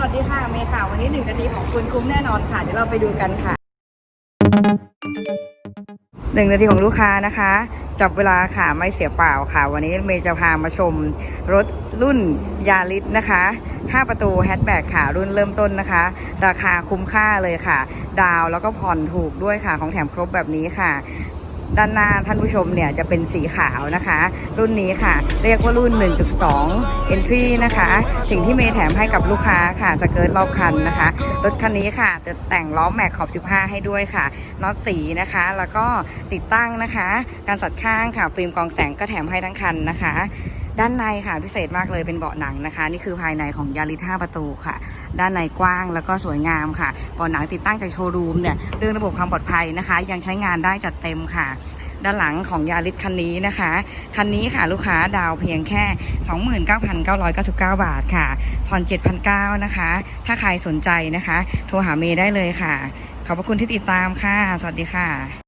สวัสดีค่ะเมย์ค่ะ วันนี้หนึ่งนาทีของคุณคุ้มแน่นอนค่ะ เดี๋ยวเราไปดูกันค่ะหนึ่งนาทีของลูกค้านะคะจับเวลาค่ะไม่เสียเปล่าค่ะ วันนี้เมย์จะพามาชมรถรุ่นยาริสนะคะ 5 ประตูแฮชแบ็กค่ะ รุ่นเริ่มต้นนะคะ ราคาคุ้มค่าเลยค่ะ ดาวแล้วก็ผ่อนถูกด้วยค่ะ ของแถมครบแบบนี้ค่ะ ด้านหน้าท่านผู้ชมเนี่ยจะเป็นสีขาวนะคะ รุ่นนี้ค่ะ เรียกว่ารุ่น 1.2 Entry นะคะ สิ่งที่เมย์แถมให้กับลูกค้าค่ะจะเกิดรอบคันนะคะ รถคันนี้ค่ะจะแต่งล้อแม็กขอบ 15 ให้ด้วยค่ะน็อตสีนะคะ แล้วก็ติดตั้งนะคะ การสัดข้างค่ะฟิล์มกองแสงก็แถมให้ทั้งคันนะคะ ด้านในค่ะพิเศษมากเลยเป็นเบาะหนังนะคะ นี่คือภายในของยาริส5ประตูค่ะ ด้านในกว้างแล้วก็สวยงามค่ะเบาะหนังติดตั้งจากโชว์รูมเนี่ยเรื่องระบบความปลอดภัยนะคะ ยังใช้งานได้จัดเต็มค่ะด้านหลังของยาริสคันนี้นะคะ คันนี้ค่ะลูกค้าดาวเพียงแค่ 29,999 บาทค่ะ ผ่อน 7,900 นะคะ ถ้าใครสนใจนะคะ โทรหาเมย์ได้เลยค่ะ ขอบพระคุณที่ติดตามค่ะ สวัสดีค่ะ